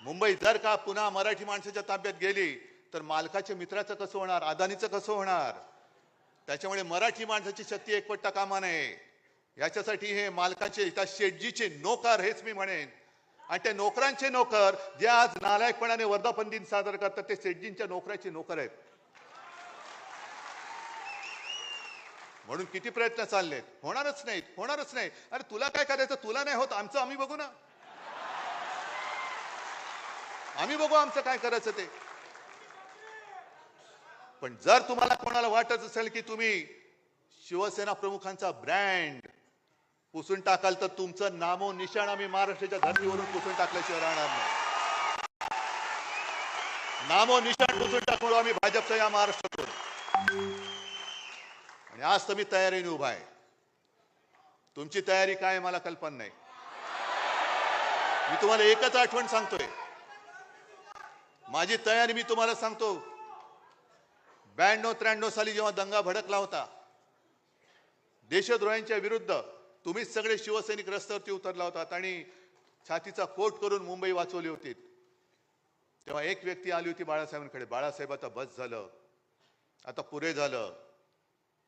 मुंबई जर का पुन्हा मराठी माणसाच्या ताब्यात गेली तर मालकाच्या मित्राचं कसं होणार अदानीचं कसं होणार? त्याच्यामुळे मराठी माणसाची शक्ती एकवटता कामा नये. याच्यासाठी हे मालकाचे त्या शेटजीचे नोकर हेच मी म्हणेन. आणि त्या नोकरांचे नोकर जे आज नालायकपणाने वर्धापन दिन सादर करतात ते शेटजींच्या नोकराचे नोकर आहेत. म्हणून किती प्रयत्न चाललेत? होणारच नाहीत होणारच नाही अरे तुला काय करायचं? तुला नाही होत आमचं आम्ही बघू ना. आम्ही बघू आमचं काय करायचं ते. पण जर तुम्हाला कोणाला वाटत असेल की तुम्ही शिवसेना प्रमुखांचा ब्रँड पुसून टाकाल तर तुमचं नामो निशाण आम्ही महाराष्ट्राच्या धर्तीवरून पुसून टाकल्याशिवाय राहणार नाही. नामो निशाण पुसून टाकू आम्ही भाजपचा या महाराष्ट्रातून. आणि आज तर मी तयारीने उभा आहे. तुमची तयारी काय मला कल्पना नाही. मी तुम्हाला एकच आठवण सांगतोय. माझी तयारी मी तुम्हाला सांगतो. ब्याण्णव त्र्याण्णव साली जेव्हा दंगा भडकला होता देशद्रोह्यांच्या विरुद्ध तुम्हीच सगळे शिवसैनिक रस्त्यावरती उतरला होता आणि छातीचा कोट करून मुंबई वाचवली होती. तेव्हा एक व्यक्ती आली होती बाळासाहेबांकडे. बाळासाहेब आता बस झालं. आता पुरे झालं.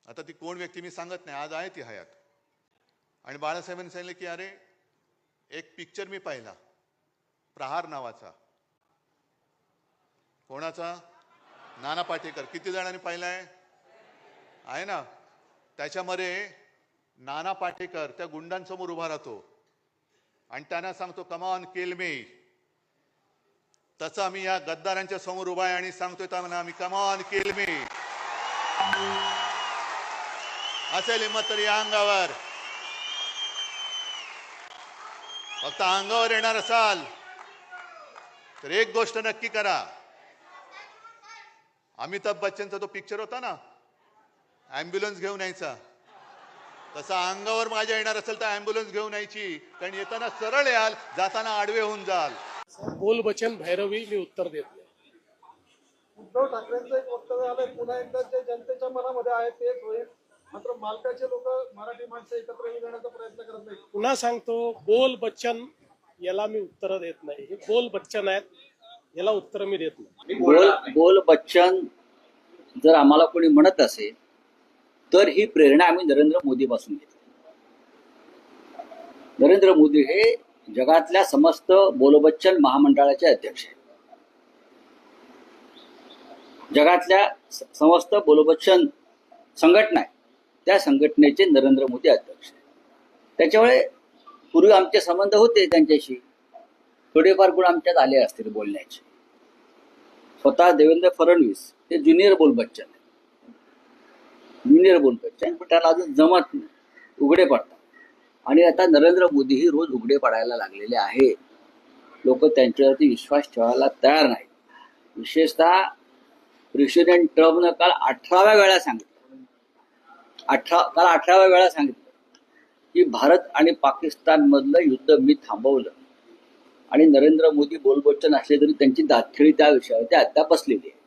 आता ती कोण व्यक्ती मी सांगत नाही. आज आहे ती हयात. आणि बाळासाहेबांनी सांगितलं की अरे एक पिक्चर मी पाहिला. प्रहार नावाचा. कोणाचा? नाना पाटेकर. किती जणांनी पाहिलाय? आहे ना? त्याच्यामध्ये नाना पाटेकर त्या गुंडांसमोर उभा राहतो. आणि त्यांना सांगतो कमान केल मी तसं आम्ही या गद्दारांच्या समोर उभा आहे आणि सांगतोय त्यांना आम्ही कमान केल मी असेल हिंमत तरी या अंगावर. फक्त अंगावर येणार असाल. तर एक गोष्ट नक्की करा. अमिताभ बच्चनचा तो पिक्चर होता ना ॲम्ब्युलन्स घेऊन यायचा. तसा अंगावर माझ्या येणार असेल तर ॲम्ब्युलन्स घेऊन यायची. कारण येताना सरळ याल जाताना आडवे होऊन जाल. बोल बचन भैरवी मी उत्तर देत नाही. उद्धव ठाकरेंचं एक वक्तव्य आलंय पुन्हा एकदा जे जनतेच्या मनामध्ये आहे तेच होईल. मात्र मालकाचे लोक मराठी माणसं एकत्र येऊन येण्याचा प्रयत्न करत नाही पुन्हा सांगतो बोल बच्चन याला मी उत्तर देत नाही. हे बोल बच्चन आहेत याला उत्तर मी देत नाही. बोल बोल बच्चन जर आम्हाला कोणी म्हणत असेल तर ही प्रेरणा आम्ही नरेंद्र मोदीपासून घेतली नरेंद्र मोदी हे जगातल्या समस्त बोलबच्चन महामंडळाचे अध्यक्ष आहेत. जगातल्या समस्त बोलबच्चन संघटना आहे त्या संघटनेचे नरेंद्र मोदी अध्यक्ष त्याच्यामुळे पूर्वी आमचे संबंध होते त्यांच्याशी. थोडेफार गुण आमच्यात आले असतील बोलण्याचे. स्वतः देवेंद्र फडणवीस ते ज्युनियर बोल बच्चन आहे. ज्युनियर बोल बच्चन पण त्याला अजून जमत नाही. उघडे पडतात. आणि आता नरेंद्र मोदीही रोज उघडे पडायला लागलेले आहे लोक त्यांच्यावरती विश्वास ठेवायला तयार नाहीत. विशेषतः प्रेसिडेंट ट्रम्पनं काल अठराव्या वेळा सांगितलं. अठरा काल अठराव्या वेळा सांगितलं की भारत आणि पाकिस्तान मधलं युद्ध मी थांबवलं. आणि नरेंद्र मोदी बोलबच्चन असले तरी त्यांची दातखिळी त्या विषयावरती अद्याप बसलेली आहे.